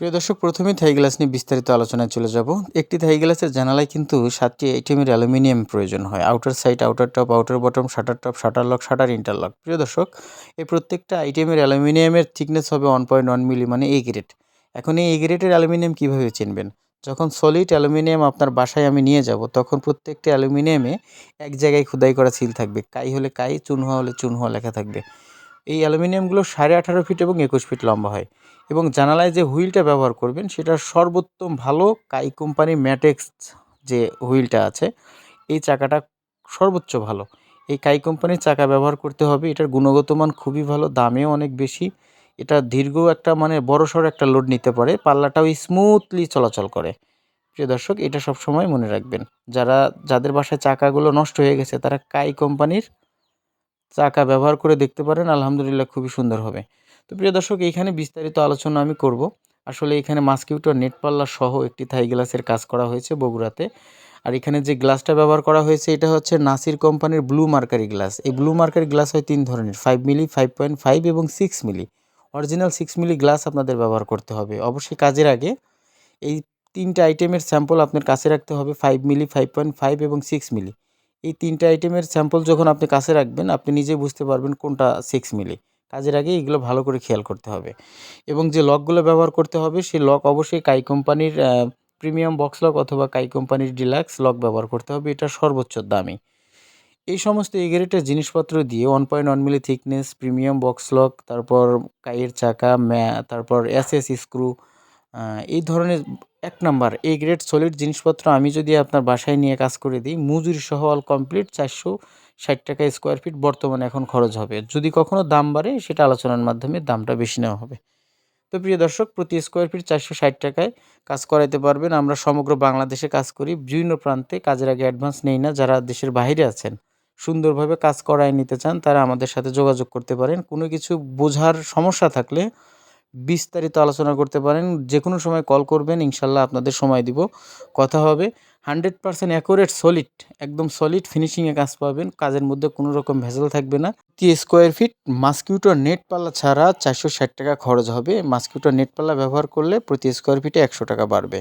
প্রিয় দর্শক, প্রথমে থাই গ্লাস নিয়ে বিস্তারিত আলোচনায় চলে যাব। একটি থাই গ্লাসের জানালায় কিন্তু সাতটি আইটেমের অ্যালুমিনিয়াম প্রয়োজন হয়। Outer side outer top outer bottom shutter top shutter lock shutter interlock প্রিয় দর্শক, এই প্রত্যেকটা আইটেমের অ্যালুমিনিয়ামের থিকনেস হবে ওয়ান পয়েন্ট ওয়ান মিলি মানে এ গ্রেড এখন এই এ গ্রেডের অ্যালুমিনিয়াম কীভাবে চিনবেন? যখন সলিড অ্যালুমিনিয়াম আপনার বাসায় আমি নিয়ে যাব, তখন প্রত্যেকটা অ্যালুমিনিয়ামে এক জায়গায় খোদাই করা সিল থাকবে। কাই হলে কাই চুনহা হলে চুনহা লেখা থাকবে। এই অ্যালুমিনিয়ামগুলো সাড়ে আঠারো ফিট এবং একুশ ফিট লম্বা হয় এবং জানালায় যে হুইলটা ব্যবহার করবেন সেটা সর্বোত্তম ভালো কাই কোম্পানি ম্যাটেক্স যে হুইলটা আছে, এই চাকাটা সর্বোচ্চ ভালো। এই কাই কোম্পানির চাকা ব্যবহার করতে হবে, এটার গুণগত মান খুবই ভালো, দামেও অনেক বেশি। এটা দীর্ঘ একটা মানে বড়সড় একটা লোড নিতে পারে, পাল্লাটাও স্মুথলি চলাচল করে। প্রিয় দর্শক, এটা সবসময় মনে রাখবেন, যারা, যাদের বাসায় চাকাগুলো নষ্ট হয়ে গেছে, তারা কাই কোম্পানির চাকা ব্যবহার করে দেখতে পারেন, আলহামদুলিল্লাহ খুবই সুন্দর হবে। তো প্রিয় দর্শক, এইখানে বিস্তারিত আলোচনা আমি করব। আসলে এখানে মাস্কিউটো নেট পাল্লা সহ একটি থাই গ্লাসের কাজ করা হয়েছে বগুড়াতে। আর এখানে যে গ্লাসটা ব্যবহার করা হয়েছে, এটা হচ্ছে নাসির কোম্পানির ব্লু মার্কারি গ্লাস। এই ব্লু মার্কারি গ্লাস হয় তিন ধরনের five milli five point five এবং six milli original six milli glass আপনাদের ব্যবহার করতে হবে। অবশ্যই কাজের আগে এই তিনটা আইটেমের স্যাম্পল আপনার কাছে রাখতে হবে five milli five point five এবং সিক্স মিলি এই তিনটা আইটেমের স্যাম্পল যখন আপনি কাছে রাখবেন, আপনি নিজে বুঝতে পারবেন কোনটা সিক্স মিলি কাজের আগে এগুলো ভালো করে খেয়াল করতে হবে। এবং যে লকগুলো ব্যবহার করতে হবে, সেই লক অবশ্যই কাই কোম্পানির প্রিমিয়াম বক্স লক অথবা কাই কোম্পানির ডিলাক্স লক ব্যবহার করতে হবে। এটা সর্বোচ্চ দামি। এই সমস্ত এগ্রেটের জিনিসপত্র দিয়ে one point one milli thickness premium box lock তারপর কাইয়ের চাকা, ম্যা, তারপর এস এস স্ক্রু এই ধরনের এক নাম্বার এ গ্রেড সলিড জিনিসপত্র আমি যদি আপনার বাসায় নিয়ে কাজ করে দিই, মজুরি সহ অল কমপ্লিট চারশো ষাট টাকা স্কোয়ার ফিট বর্তমানে এখন খরচ হবে। যদি কখনও দাম বাড়ে, সেটা আলোচনার মাধ্যমে দামটা বেশি নেওয়া হবে। তো প্রিয় দর্শক, প্রতি স্কোয়ার ফিট চারশো ষাট টাকায় কাজ করাইতে পারবেন। আমরা সমগ্র বাংলাদেশে কাজ করি, বিভিন্ন প্রান্তে কাজের আগে অ্যাডভান্স নেই না। যারা দেশের বাইরে আছেন, সুন্দরভাবে কাজ করায় নিতে চান, তারা আমাদের সাথে যোগাযোগ করতে পারেন। কোনো কিছু বোঝার সমস্যা থাকলে বিস্তারিত আলোচনা করতে পারেন। যে কোনো সময় কল করবেন, ইনশাল্লাহ আপনাদের সময় দিব। কথা হবে, হান্ড্রেড পারসেন্ট অ্যাকোরেট সলিড, একদম সলিড ফিনিশিংয়ে কাজ পাবেন। কাজের মধ্যে কোনো রকম ভেজাল থাকবে না। তি স্কোয়ার ফিট মাস্কিউটো নেট পাল্লা ছাড়া চারশো ষাট টাকা খরচ হবে। মাস্কিউটো নেট পাল্লা ব্যবহার করলে প্রতি স্কোয়ার ফিটে একশো টাকা বাড়বে।